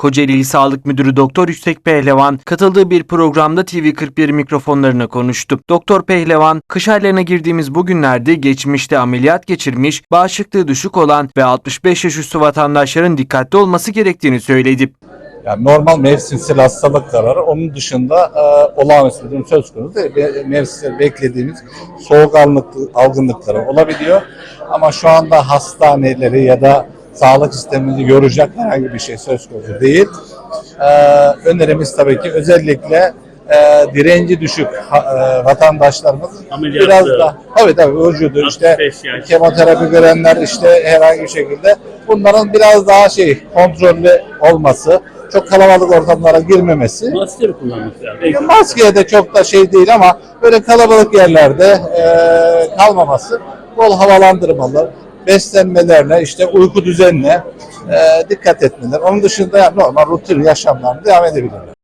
Kocaeli Sağlık Müdürü Doktor Yüksek Pehlevan katıldığı bir programda TV41 mikrofonlarına konuştu. Doktor Pehlevan, kış aylarına girdiğimiz bu günlerde geçmişte ameliyat geçirmiş, bağışıklığı düşük olan ve 65 yaş üstü vatandaşların dikkatli olması gerektiğini söyledi. Yani normal mevsimsel hastalıklar var. Onun dışında e, olağanüstü durum söz konusu değil. Be- Mevsimsel beklediğimiz soğuk algınlık- algınlıkları olabiliyor. Ama şu anda hastaneleri ya da sağlık sistemimizi yoracak herhangi bir şey söz konusu değil. E, önerimiz tabii ki özellikle e, direnci düşük ha- e, vatandaşlarımız Ameliyatlı. biraz da tabii tabii vücudu işte 65 yaş. kemoterapi görenler işte herhangi bir şekilde bunların biraz daha şey kontrollü olması, çok kalabalık ortamlara girmemesi. Maske mi kullanması lazım? Maskeye de çok da şey değil ama böyle kalabalık yerlerde eee, kalmaması, bol havalandırmalı, beslenmelerine, işte uyku düzenine eee, dikkat etmeler. Onun dışında normal rutin yaşamlarına devam edebilirler.